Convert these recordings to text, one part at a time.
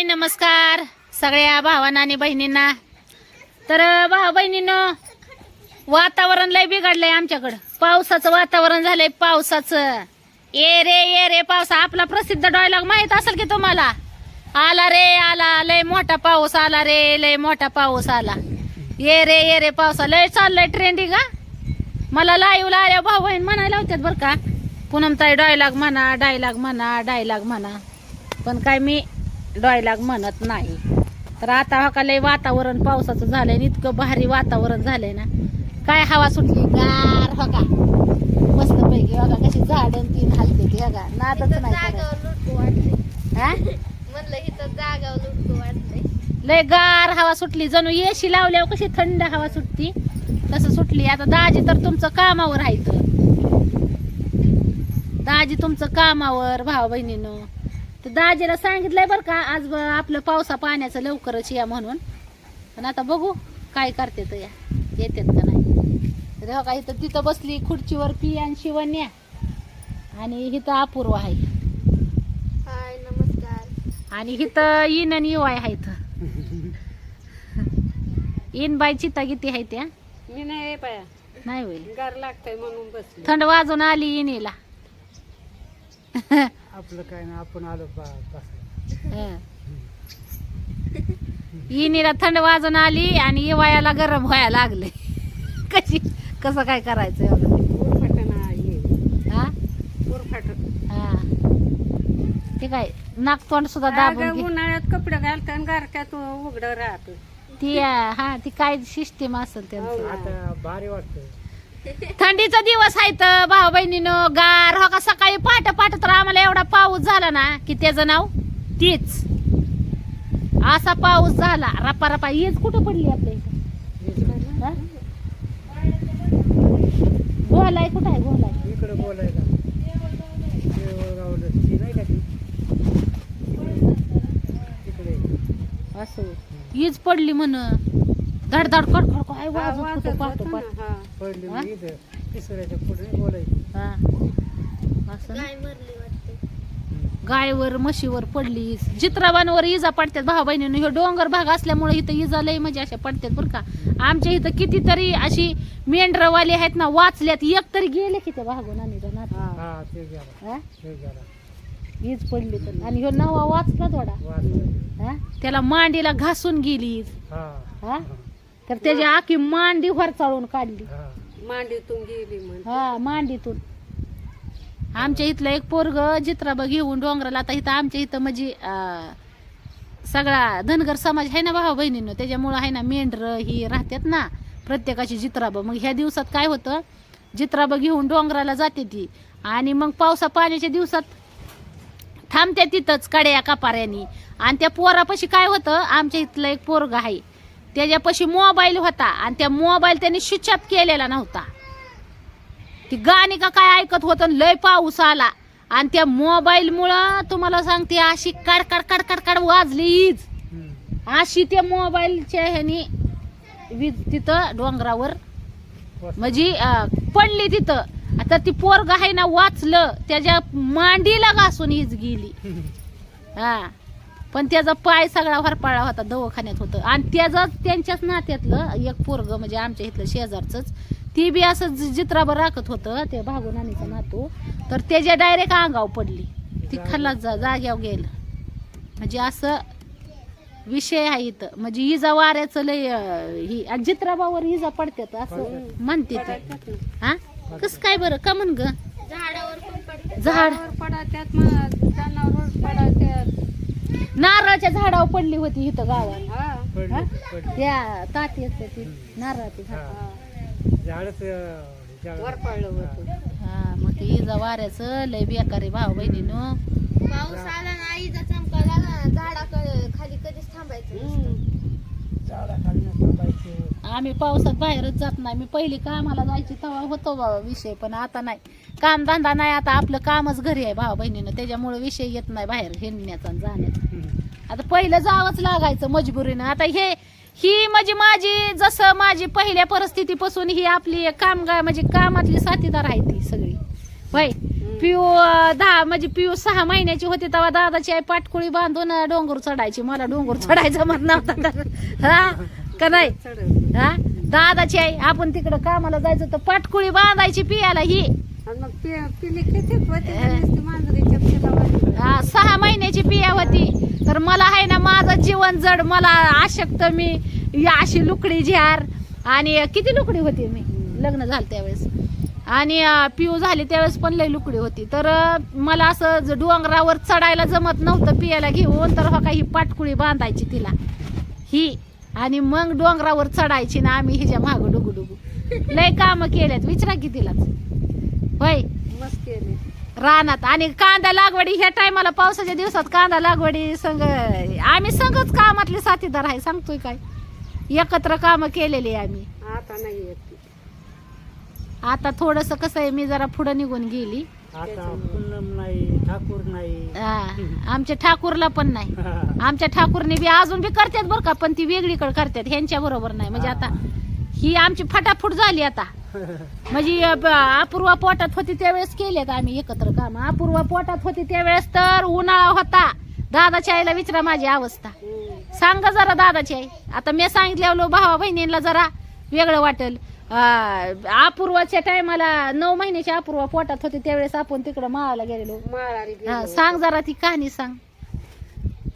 हाय नमस्कार. सगळ्या भावांना आणि बहिणींना. तर भाऊ बहिणीनं वातावरण लय बिघडलंय आमच्याकडं. पावसाचं वातावरण झालंय पावसाचं. ये रे ये रे पावसा. आपला प्रसिद्ध डॉयलॉग माहीत असेल की तुम्हाला? आला रे आला. लय मोठा पाऊस आला रे लय मोठा पाऊस आला. ये रे ये रे पावसा. लय चाललंय ट्रेंडिंग हा. मला लाईव्हला आल्या भाऊ बहीण म्हणायला होत्यात बरं का. पुनमताई डॉयलॉग म्हणा डायलॉग म्हणा डायलॉग म्हणा. पण काय मी डायलॉग म्हणत नाही. तर आता हा का लय वातावरण पावसाचं झालंय आणि इतकं भारी वातावरण झालंय ना. काय हवा सुटली? गार हो का? मस्त पैकी बघा कशी झाड तीन हलते ती नादच नाही वाटते हा? म्हणलं इथं जागावर लुटकू वाटते लय गार हवा सुटली. जणू येशी लावल्यावर कशी थंड हवा सुटती? तसं सुटली. आता दाजी तर तुमचं कामावर आहे. दाजी तुमचं कामावर भाऊ बहिणीनं तर दाजीला सांगितलंय बरं का आज ब- आपलं पावसा पाण्याचं लवकरच या म्हणून. पण आता बघू काय करते तर या. येतात का नाही. तर हो का इथं तिथं बसली खुर्चीवर पी आणि शिवण्या आणि इथं अपूर्व आहे. हाय नमस्कार. आणि इथं इन आणि युवाय आहे इथं. इन बाय चिता किती आहे त्या? मी नाही बाया. नाही होय. गार लागतंय म्हणून बसली. थंड वाजून आली इनीला. आपलं काय ना आपण आलो हं. इनीला थंड वाजून आली आणि इवायाला गरम व्हायला लागले. कशी कसं काय करायचं एवढं? ये हा. हा? ते काय नाकतोंड सुद्धा दाबून घे. उन्हाळ्यात कपडे घालतात आणि उघड राहत. ती अं, हा ती काय सिस्टीम असेल त्यांचं. आता भारी वाटतं. थंडीचा दिवस आहे तर भाऊ बहिणीनं गार हो का सकाळी पहाटे पहाटे तर आम्हाला एवढा पाऊस झाला ना की त्याचं नाव तीच. असा पाऊस झाला. रपा रपा हीच कुठं पडली आपल्या इथं? गोलाय कुठं आहे गोलाय इकडे बोलायला असं. हीच पडली म्हण. धड धड कडकड काय वाजत होतं पाहतो पाहतो. पडली हा? इथं तिसऱ्याच्या पुढे बोलायची. हा. असं ना? काय मरली वाटते गायवर म्हशीवर पडली चित्राबांवर इजा पडतात भाऊ बहिणीनं. ह्यो डोंगर भाग असल्यामुळे इथं इजा लय म्हणजे अशा पडतात बरं का. आमच्या इथं कितीतरी अशी मेंढरवाली आहेत ना वाचल्यात. एक तरी गेले की ते भागून आणि तो नातू. हा ते गेला. हा? ते गेला. ईज पडली तर. आणि ह्यो नवा वाचला थोडा. वाचलं. हा? त्याला मांडीला घासून गेली. ईज हा. हा? तर त्याची आखी मांडी वर चाळून काढली मांडीतून गेली म्हण हा मांडीतून. आमच्या इथलं एक पोरग चित्राबा घेऊन डोंगराला आता इथं आमच्या इथं म्हणजे अं, सगळा धनगर समाज आहे ना भाऊ बहिणीनं? त्याच्यामुळं आहे ना मेंढर ही राहतात ना प्रत्येकाची जित्राबा मग ह्या दिवसात काय होतं? जित्राबा घेऊन डोंगराला जाते ती. आणि मग पावसा पाण्याच्या दिवसात थांबते तिथंच कड्या कपाऱ्यानी. आणि त्या पोरापाशी काय होतं? आमच्या इथलं एक पोरग आहे त्याच्यापाशी मोबाईल होता आणि त्या मोबाईल त्याने स्विच ऑफ केलेला नव्हता. ती गाणी का काय ऐकत होतं लय पाऊस आला. आणि त्या मोबाईल मुळे तुम्हाला सांगते अशी काड काड काड वाजली वीज हम्म. अशी त्या मोबाईलच्या ह्यानी वीज तिथं डोंगरावर म्हणजे अं, पडली तिथं. आता ती पोरग आहे ना वाचलं. त्याच्या मांडीला घासून हीच गेली. हा. पण त्याचा पाय सगळा हरपाळा होता दवाखान्यात होतं. आणि त्याच त्यांच्याच नात्यातलं एक पोरग म्हणजे आमच्या इथलं शेजारचंच ती बी असं जि- जित्राबर राखत होतं ते भागुनानीचा नातू. तर त्याच्या डायरेक्ट अंगाव पडली. ती खाल्ला जा जाग्यावर गेलं. म्हणजे असं विषय आहे इथं. म्हणजे इजा वाऱ्याचं लय ही आणि जित्राबावर इजा पडतात असं म्हणते ते. हा? कस काय बरं? का म्हण ग? झाड. नारळाच्या झाडावर पडली होती इथं गावात हा. हा? पडली. त्या ताती असते ती नारळाची झाड. हा. झाडच झाड. वर पडलं होतं. हा मग ते इजा वाऱ्याचं लय बेकारी भाऊ बहिणीनं. पाऊस आला ना आईचा चमका झाला ना झाडाकडे खाली कधीच थांबायचं नसतं. झाडाखाली थांबायचं. आम्ही पावसात बाहेरच जात नाही. मी पहिली कामाला जायची तेव्हा होतो बाबा विषय पण आता नाही. काम धंदा नाही आता आपलं कामच घरी आहे भाऊ बहिणीनं. त्याच्यामुळे विषय येत नाही बाहेर हिंडण्याचा आणि जाण्याचा. आता पहिलं जावंच लागायचं मजबुरीनं. आता हे ही म्हणजे माझी जसं माझी पहिल्या परिस्थितीपासून ही आपली कामगार म्हणजे कामातली साथीदार आहे ती सगळी. होय? पिऊ दहा म्हणजे पिऊ सहा महिन्याची होती तेव्हा दादाची आई पाटकुळी बांधून डोंगर चढायची. मला डोंगर चढायचं म्हणत नव्हता. तर हा? का नाही? हा? दादाची आई आपण तिकडं कामाला जायचं तर पाटकुळी बांधायची पियाला ही. आणि मग पि- पिली किती होती? का नुसती मांजरीच्या पिलावाली. हा, सहा महिन्याची पिया होती. तर मला आहे ना माझं जीवन जड मला आशक्त मी. या अशी लुकडी झार. आणि किती लुकडी होती मी? लग्न झालं त्यावेळेस. आणि अं, पिऊ झाली त्यावेळेस पण लई लुकडी होती. तर अं, मला असं ज- डोंगरावर चढायला जमत नव्हतं पियाला घेऊन तर हो का ही पाटकुळी बांधायची तिला. ही. आणि मग डोंगरावर चढायची ना आम्ही हिच्या माग डुगू डुगू लय काम केल्यात विचारा की तिलाच. होय? रानात. आणि कांदा लागवडी ह्या टायमाला पावसाच्या दिवसात कांदा लागवडी संग आम्ही संगच कामातले साथीदार आहे सांगतोय काय? एकत्र काम केलेली आम्ही. आता नाही. आता थोडस कसं आहे मी जरा पुढे निघून गेली. आता पूनम नाही ठाकूर नाही. हा, आमच्या ठाकूरला पण नाही. आमच्या ठाकूरने बी अजून बी करतात बरं का पण ती वेगळीकडे करतात ह्यांच्या बरोबर नाही. म्हणजे आता ही आमची फटाफट झाली आता. म्हणजे अपूर्वा पोटात होती त्यावेळेस केलेत आम्ही एकत्र काम. अपूर्वा पोटात होती त्यावेळेस तर उन्हाळा होता. दादाच्या आईला विचारा माझी अवस्था. सांगा जरा दादाची आई. आता मी सांगितल्यावर भावा बहिणींना जरा वेगळं वाटेल. अपूर्वाच्या टायमाला नऊ महिन्याची अपूर्वा पोटात होती त्यावेळेस आपण तिकडं माळाला गेलेलो. हा, गेलो. सांग जरा ती कहाणी सांग.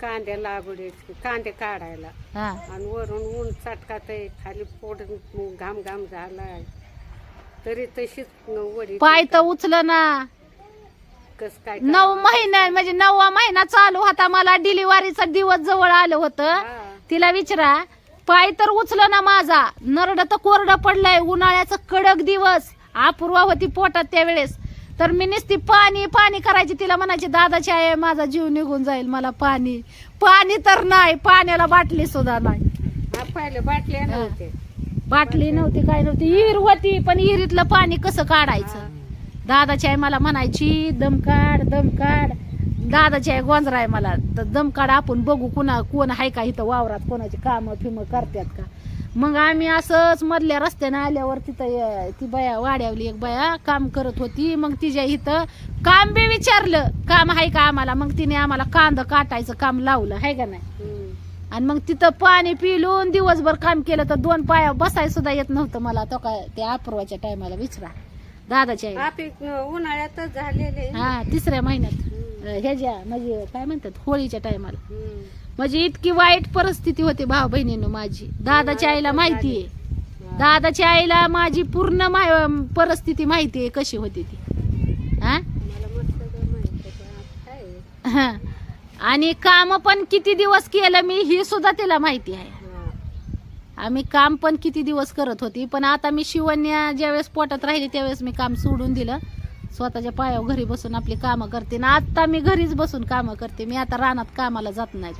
कांद्या लागवडीची कांदे काढायला. हा. आणि वरून ऊन चटकात आहे खाली पोट घाम घाम झालाय. तरी तशीच वडी पाय तर उचलं ना. कस काय नऊ महिना म्हणजे नववा महिना चालू होता मला डिलिव्हरीचा दिवस जवळ आलं होतं. हा. तिला विचारा पाय तर उचलं ना माझा. नरड तर कोरडं पडलंय. उन्हाळ्याचा कडक दिवस. अपूर्वा होती पोटात त्यावेळेस. तर मी नुसती पाणी पाणी करायची तिला म्हणायची दादाची आहे माझा जीव निघून जाईल मला पाणी. पाणी तर नाही पाण्याला बाटली सुद्धा नाही. हा पहिले बाटल्या नव्हते बाटली नव्हती काय नव्हती. विहीर होती पण विहिरीतलं पाणी कसं काढायचं? दादाची आई मला म्हणायची दम काढ दम काढ. दादाची आई गोंजरा आहे मला. तर दम काढ आपण बघू कुणा कोण आहे का इथं वावरात कोणाची कामं फिम करतात का. मग आम्ही असंच मधल्या रस्त्यानं आल्यावर तिथं ती बाया वाड्यावली एक बाया काम करत होती. मग तिच्या इथं काम बी विचारलं काम आहे का आम्हाला? मग तिने आम्हाला कांदा काटायचं काम लावलं आहे का नाही. आणि मग तिथं पाणी पिलून दिवसभर काम केलं तर दोन पाया बसाय सुद्धा येत नव्हतं मला. तो काय त्या अपूर्वाच्या टायमाला विचारा. दादाच्या उन्हाळ्यातच झालेले. हा तिसऱ्या महिन्यात. ह्याच्या म्हणजे काय म्हणतात होळीच्या टायमाला. म्हणजे इतकी वाईट परिस्थिती होती भाऊ बहिणीनं माझी दादाच्या आईला माहिती आहे. दादाच्या आईला माझी पूर्ण परिस्थिती माहिती आहे कशी होती ती हा? हा. आणि काम पण किती दिवस केलं मी ही सुद्धा तिला माहिती आहे. आम्ही काम पण किती दिवस करत होती पण आता मी शिवण्या ज्यावेळेस पोटात राहिली त्यावेळेस मी काम सोडून दिलं स्वतःच्या पायावर घरी बसून आपली कामं करते. ना आत्ता मी घरीच बसून कामं करते. मी आता रानात कामाला जात नाही.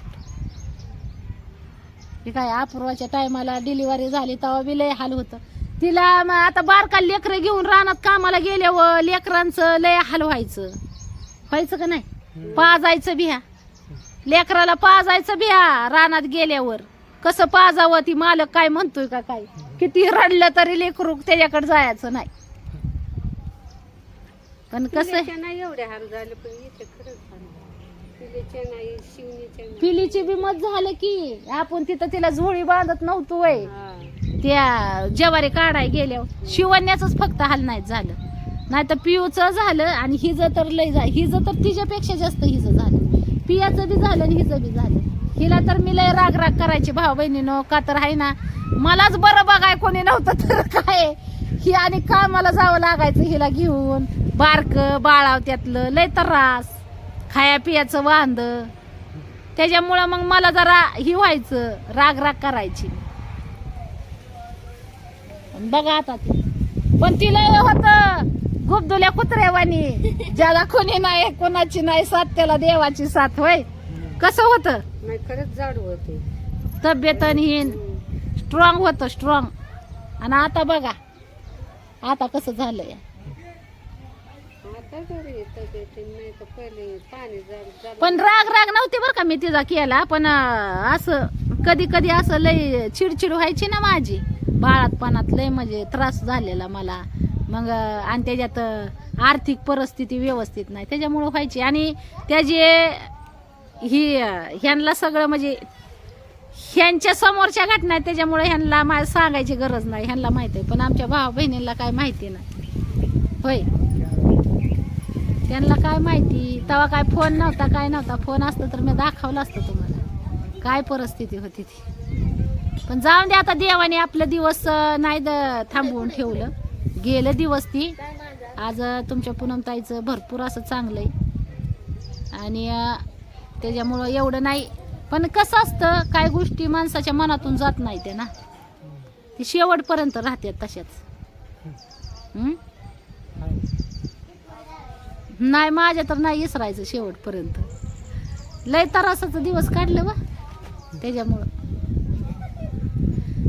हे काय अपूर्वाच्या टायमाला डिलिव्हरी झाली तेव्हा बी लय हाल होतं. तिला आता बारका लेकरं घेऊन रानात कामाला गेल्यावर लेकरांचं लय हाल व्हायचं. व्हायचं का नाही? पाजायचं बिहा लेकराला पाजायचं बिहा रानात गेल्यावर. कसं पाजावं ती मालक काय म्हणतोय का काय? किती रडलं तरी लेकरू त्याच्याकडे जायचं नाही. पण कसं पिल्याच्या नाही एवढे हाल झाले पण इथे खरंच हाल पिल्याच्या नाही शिवणीच्या नाही. पिलीची बी मत झालं की आपण तिथं तिला झोळी बांधत नव्हतो वय. हा. त्या ज्वारी काढाय गेल्यावर शिवण्याच फक्त हाल नाही झालं. नाही तर पियूचं झालं आणि हिचं तर लय झालं हिचं तर तिच्यापेक्षा जास्त हिचं झालं. पियाचं बी झालं आणि हिचं बी झालं. हिला तर मी लय राग राग करायची भाऊ बहिणीनं का तर आहे ना? मलाच बरं बघाय कोणी नव्हतं तर काय? ही आणि कामाला जावं लागायचं हिला घेऊन? बारक बाळाव त्यातलं लय त्रास खाया पियाचं वांद. त्याच्यामुळं मग मला जरा ही व्हायचं राग राग करायची. बघा आता ती. पण तिला होत. गुबदुल्या कुत्र्यावानी. ज्याला कोणी नाही कोणाची नाही साथ त्याला देवाची साथ होय? कसं होत? नाही खरंच जाड होते. तब्येत स्ट्रॉंग होतं स्ट्रॉंग आणि आता बघा. आता कसं झालंय? आता तरी नाही तर पहिले पाणी झालं पण राग राग नव्हती बरं का मी तिचा केला पण अं, असं कधी कधी असं लय चिडचिड व्हायची ना माझी. बाळातपणात लय म्हणजे त्रास झालेला मला. मग अं, आणि त्याच्यात अं, आर्थिक परिस्थिती व्यवस्थित नाही. त्याच्यामुळं व्हायची. आणि त्याचे ही ह्यांना सगळं म्हणजे ह्यांच्या समोरच्या घटना आहेत त्याच्यामुळे ह्यांना मा- सांगायची गरज नाही. ह्यांना माहिती आहे. पण आमच्या भावा बहिणींना काय माहिती नाही. होय. त्यांना काय माहिती? तेव्हा काय फोन नव्हता काय नव्हता. फोन असतं तर मी दाखवलं असतं तुम्हाला. काय परिस्थिती होती ती? पण जाऊन दे आता देवाने आपलं दिवस नाही द- थांबवून ठेवलं. गेलं दिवस ती. आज तुमच्या पूनमताईचं भरपूर असं चांगलं आहे आणि त्याच्यामुळं एवढं नाही. पण कसं असतं काय गोष्टी माणसाच्या मनातून जात नाही ते ना. ती शेवटपर्यंत राहतात तशाच. नाही माझ्या तर नाही इसरायचं शेवटपर्यंत. लय तरासाचं दिवस काढलं बा त्याच्यामुळं.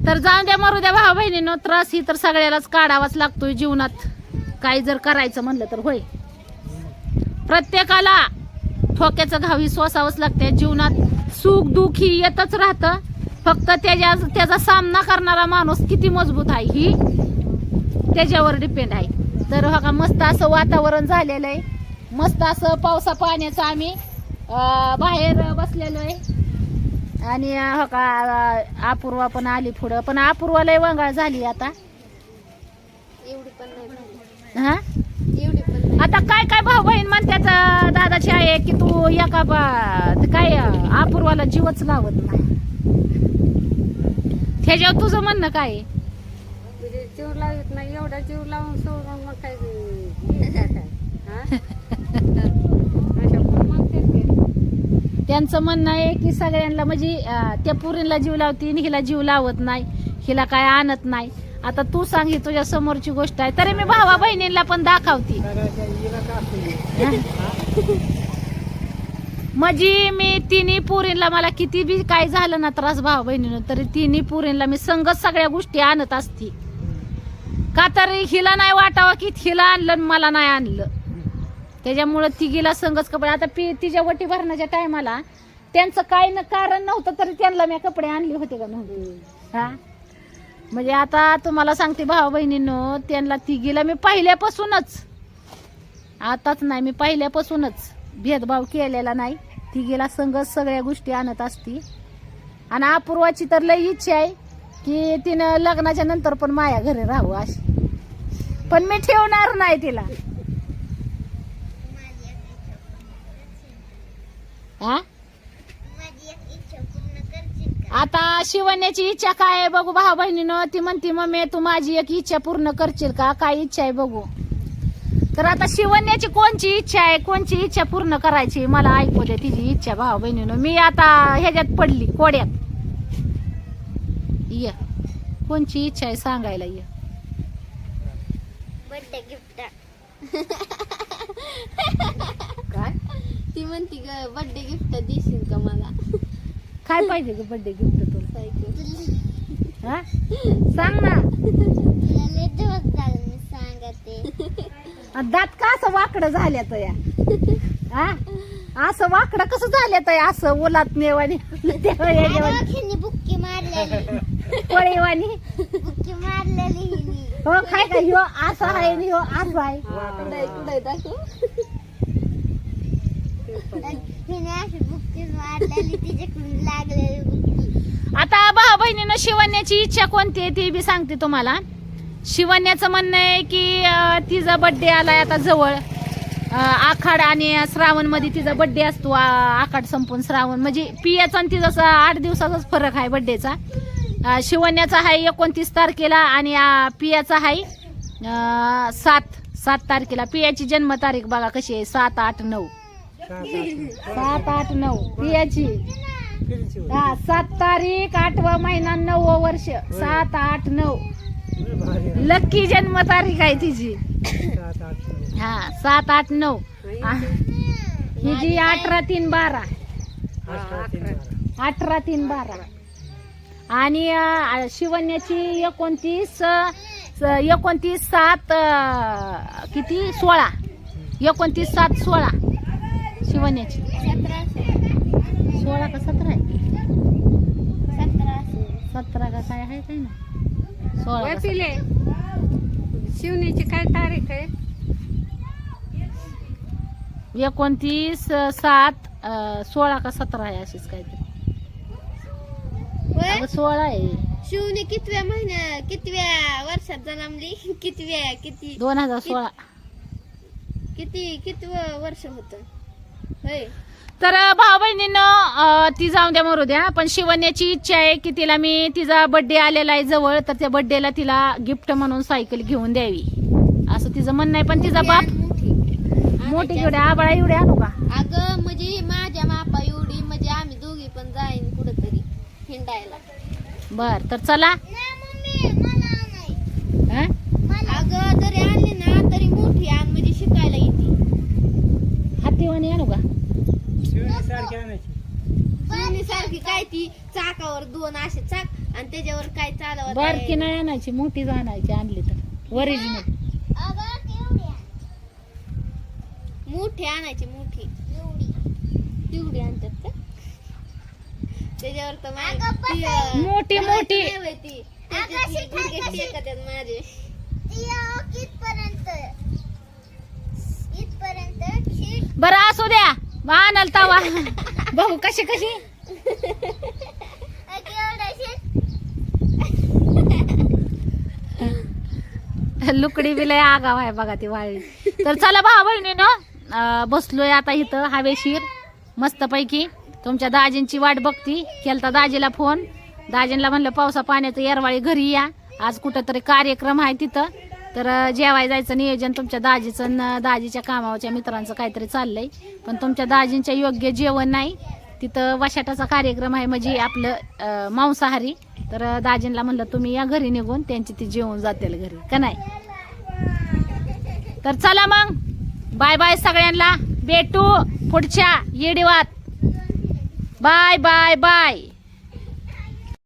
तर जाऊन द्या मरू द्या भाऊ बहिणीनं त्रास ही तर सगळ्यालाच काढावाच लागतोय जीवनात. काही जर करायचं म्हणलं तर होय. प्रत्येकाला ठोक्याचं घाव ही सोसावंच लागते जीवनात. सुख दुःख ही येतच राहतं. फक्त त्याच्या त्याचा सामना करणारा माणूस किती मजबूत आहे ही? त्याच्यावर डिपेंड आहे. तर हो बघा मस्त असं वातावरण झालेलं आहे. मस्त असं पावसा पाण्याचं आम्ही बाहेर बसलेलो आहे आणि हो का अपूर्वा पण आली पुढं. पण अपूर्वा लय वंगाळ झाली आता. एवढी पण हा? एवढी पण आता काय काय भाऊ बहीण म्हणतात दादाची आहे की तू एका बा- काय अपूर्वाला जीवच लावत नाही. ह्याच्यावर तुझं म्हणणं काय? म्हणजे जीव लावत नाही एवढा जीव लावून सोडून मग काय हे काय काय हा? अशा पण म्हणतात ते. त्यांचं म्हणणं आहे की सगळ्यांना म्हणजे त्या पुरीला जीव लावती आणि हिला जीव लावत नाही. हिला काय आणत नाही. आता तू सांग ही तुझ्या समोरची गोष्ट आहे. तरी मी भावा बहिणींना पण दाखवती. म्हणजे मी तिन्ही पुरीला मला किती बी काय झालं ना त्रास भावा बहिणीनं तरी तिन्ही पुरीला मी संगत सगळ्या गोष्टी आणत असती. का तरी हिला नाही वाटावं की हिला आणलं आणि मला नाही आणलं. त्याच्यामुळं तिघीला संगच कपडे. आता पी तिच्या वटी भरण्याच्या टायमाला त्यांचं काही न कारण नव्हतं तरी त्यांना मी कपडे आणले होते का नव्हते. हा? म्हणजे आता तुम्हाला सांगते भावा बहिणींनो त्यांना तिघीला मी पहिल्यापासूनच. आताच नाही मी पहिल्यापासूनच भेदभाव केलेला नाही. तिघीला संगच सगळ्या गोष्टी आणत असती. आणि अपूर्वाची तर लई इच्छा आहे की तिनं लग्नाच्या नंतर पण माया घरी राहू अशी. पण मी ठेवणार नाही तिला. हा? आता शिवण्याची इच्छा काय आहे बघू भाऊ बहिणीनं. ती म्हणती मम्मी तू माझी एक इच्छा पूर्ण करशील का? काय इच्छा आहे बघू. तर आता शिवण्याची कोणची इच्छा आहे? कोणची इच्छा पूर्ण करायची? मला ऐकू दे तिची इच्छा भाऊ बहिणीनं. मी आता ह्याच्यात पडली कोड्यात. ये. कोणची इच्छा आहे सांगायला ये. बर्थडे गिफ्ट ती म्हणती ग बर्थडे गिफ्ट देशील का मला? काय पाहिजे ग बर्थडे गिफ्ट तुला सायकल. हा? सांग ना. तुला लय दिवस झाले मी सांगते. दात का असं वाकडं झाल्या तर या? हा? असं वाकडं कसं झालं तर असं ओलात नेवानी याच्यावानी. हिने बुक्की मारलेली. पळेवानी बुक्की मारलेली हिने. हो काय काय ह्यो असं आहे आणि ह्यो असं आहे. कुठे कुठे दाखव. अशी तिच्याकडून लागलेली बुक्की आता भाऊ बहिणीनं शिवण्याची इच्छा कोणती आहे ती बी सांगते तुम्हाला. शिवण्याचं म्हणणं आहे की तिचा बड्डे आलाय आता जवळ. आखाड आणि श्रावणमध्ये तिचा बड्डे असतो. आखाड संपून श्रावण. म्हणजे पियाचा आणि तिचा असा आठ दिवसाचाच फरक आहे बड्डेचा शिवण्याचा आहे एकोणतीस तारखेला आणि पियाचा आहे सात सात तारखेला. पियाची जन्मतारीख बघा कशी आहे. सात आठ नऊ. सात आठ नऊ. पियाची. हा सात तारीख आठवा महिना नव वर्ष. सात आठ नऊ. लक्की जन्म तारीख आहे तिची. हा सात आठ नऊ. आ, जी अठरा तीन बारा. अठरा तीन बारा. आणि शिवण्याची एकोणतीस स- एकोणतीस सात किती? सोळा. एकोणतीस सात सोळा. शिवण्याची. सोळा का सतरा आहे? सतरा का काय आहे काय ना? सोळा का पिले शिवण्याची काय तारीख आहे? एकोणतीस सात अं, सोळा का सतरा आहे अशीच काहीतरी? अगं सोळा आहे. शिवने कितव्या महिन्या कितव्या वर्षात जन्मली? कितव्या किती? दोन हजार सोळा. किती कितवं वर्ष होत? तर भाऊ बहिणीनं ती जाऊन द्या मरू द्या. पण शिवण्याची इच्छा आहे की तिला मी तिचा बर्थडे आलेला आहे जवळ तर त्या बर्थडेला तिला गिफ्ट म्हणून सायकल घेऊन द्यावी. असं तिचं म्हणणं आहे. पण तिचा बाप मोठी. एवढ्या आबाळा एवढे आणू का? अगं म्हणजे माझ्या मापा एवढी म्हणजे आम्ही दोघी पण जाईन कुठंतरी हिंडायला. बर तर चला? अगं जरी आणली ना तरी मोठी आण म्हणजे शिकायला येते. हातीवाणी आणू का? सारखी आणायची. शिवणी सारखी काय ती? चाकावर दोन असे चाक आणि त्याच्यावर काय चालवत बारकी नाही आणायची मोठीच आणायची आणली तर. ओरिजिनल मोठी आणायची मोठी. तेवढी आणतात का? त्याच्यावर तर मा- ती, अं, मोठी मोठी. नाही होय ती त्याच्यात ती गुडघे टेकतात माझे. बरं असू द्या. आणल तवा. बघू कशी कशी. लुकडी बिलय आगाव आहे बघा ती वाळली तर चला भाऊ बहिणीनं बसलोय आता इथं हवेशीर मस्तपैकी. तुमच्या दाजींची वाट बघती. केलता दाजीला फोन. दाजींना म्हणलं पावसा पाण्याचं येरवाळी घरी या. आज कुठंतरी कार्यक्रम आहे तिथं. तर जेवाय जायचं नियोजन तुमच्या दाजीचं दाजीच्या कामावरच्या मित्रांचं काहीतरी चाललंय. पण तुमच्या दाजींच्या योग्य जेवण नाही. तिथं वशाटाचा कार्यक्रम आहे म्हणजे आपलं मांसाहारी. तर दाजींना दाजींला म्हणलं तुम्ही या घरी निघून त्यांची ती जेवण जातील घरी. का नाही? तर चला मग. बाय बाय सगळ्यांना. भेटू पुढच्या येडीवात. Bye bye bye.